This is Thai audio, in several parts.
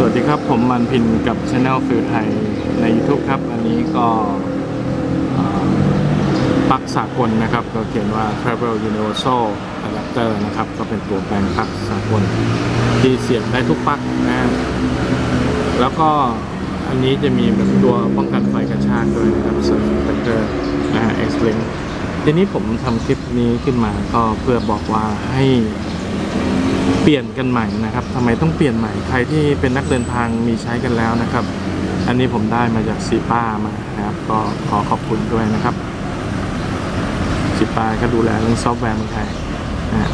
สวัสดีครับผมมันพินกับช anel ฟิลไทยใน YouTube ครับ อันนี้ก็ปลั๊กสากลนะครับ ก็เขียนว่า Travel Universal Adapter นะครับ ก็เป็นตัวแปลงปลั๊กสากล ที่เสียบได้ทุกปลั๊กนะแล้วก็อันนี้จะมีแบบตัวป้องกันไฟกระชากด้วยนะครับ Surge Protector นะฮะ X-Link ทีนี้ผมทำคลิปนี้ขึ้นมาก็เพื่อบอกว่าให้ ปลี่ยนกันใหม่นะครับทำไมต้องเปลี่ยนใหม่ใครที่เป็นนักเดินทางมีใช้กันแล้วนะครับ อันนี้ผมได้มาจากซีป้ามานะครับ ก็ขอขอบคุณด้วยนะครับซีป้าก็ดูแลเรื่องซอฟต์แวร์เมืองไทยนะ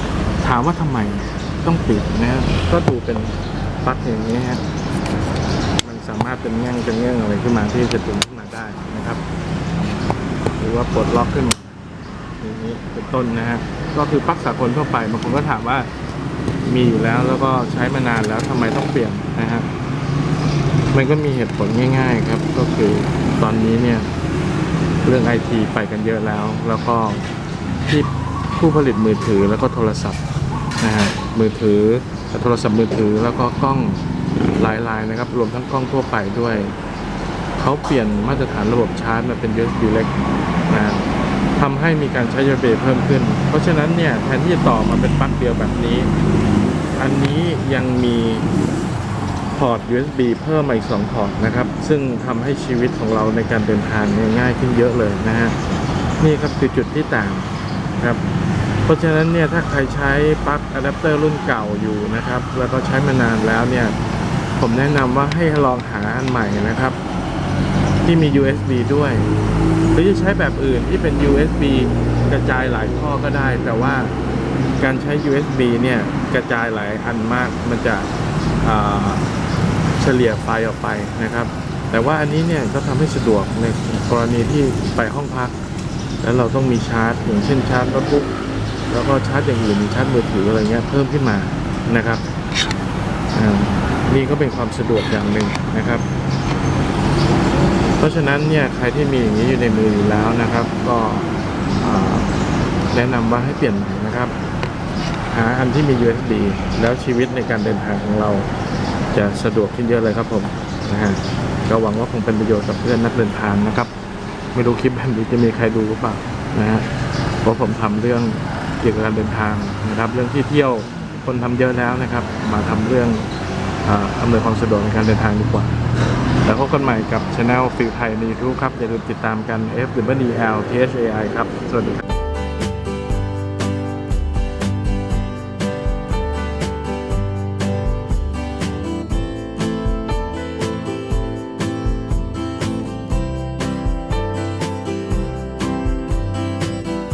ถามว่าทำไมต้องเปลี่ยนนะก็ดูเป็นปลั๊กอย่างนี้ฮะมันสามารถเป็นแง่งเป็นแง่งอะไรขึ้นมาที่จะดึงขึ้นมาได้นะครับ หรือว่าปลดล็อกขึ้นมาอย่างนี้เป็นต้นนะฮะก็คือปลั๊กสากลทั่วไปบางคนก็ถามว่า มีอยู่แล้วแล้วก็ใช้มานานแล้วทำไมต้องเปลี่ยนนะฮะมันก็มีเหตุผลง่าย ๆ ครับ ก็คือตอนนี้เนี่ย เรื่องไอทีไปกันเยอะแล้ว แล้วก็ที่ผู้ผลิตมือถือแล้วก็โทรศัพท์นะฮะมือถือโทรศัพท์มือถือแล้วก็กล้องหลาย ๆ นะครับ รวมทั้งกล้องทั่วไปด้วย เขาเปลี่ยนมาตรฐานระบบชาร์จมาเป็น USB เล็กนะ ทำให้มีการใช้ USB เพิ่มขึ้น เพราะฉะนั้นเนี่ยแทนที่จะต่อมาเป็นปลั๊กเดียวแบบนี้ อันนี้ยังมีพอร์ต USB เพิ่มมาอีก2พอร์ตนะครับ ซึ่งทำให้ชีวิตของเราในการเดินทางเนี่ยง่ายขึ้นเยอะเลยนะฮะ นี่ครับคือจุดที่ต่างครับ เพราะฉะนั้นเนี่ยถ้าใครใช้ปลั๊กอะแดปเตอร์รุ่นเก่าอยู่นะครับ แล้วก็ใช้มานานแล้วเนี่ย ผมแนะนำว่าให้ลองหาอันใหม่นะครับ ที่มี USB ด้วย หรือจะใช้แบบอื่นที่เป็น USB กระจายหลายข้อก็ได้ แต่ว่าการใช้ USB เนี่ยกระจายหลายอันมากมันจะเฉลี่ยไฟออกไปนะครับ แต่ว่าอันนี้เนี่ยก็ทำให้สะดวกในกรณีที่ไปห้องพัก แล้วเราต้องมีชาร์จ อย่างเช่นชาร์จโน้ตบุ๊กแล้วก็ชาร์จอย่างอื่นชาร์จมือถืออะไรเงี้ยเพิ่มขึ้นมานะครับนี่ก็เป็นความสะดวกอย่างหนึ่งนะครับ ราะฉะนั้นเนี่ยใครที่มีอย่างนี้อยู่ในมืออยู่แล้วนะครับ ก็แนะนำว่าให้เปลี่ยนใหม่นะครับ หาอันที่มี USB แล้วชีวิตในการเดินทางของเราจะสะดวกขึ้นเยอะเลยครับผมนะฮะก็หวังว่าคงเป็นประโยชน์กับเพื่อนนักเดินทางนะครับ ไม่รู้คลิปแบบนี้จะมีใครดูหรือเปล่านะฮะเพราะผมทำเรื่องเกี่ยวกับการเดินทางนะครับ เรื่องที่เที่ยวคนทำเยอะแล้วนะครับ มาทำเรื่อง อำนวยความสะดวกในการเดินทางดีกว่า แล้วพบกันใหม่กับช anel ฟิลไทยในทูครับ อย่าลืมติดตามกัน F W D L T H A I ครับ สวัสดีครับ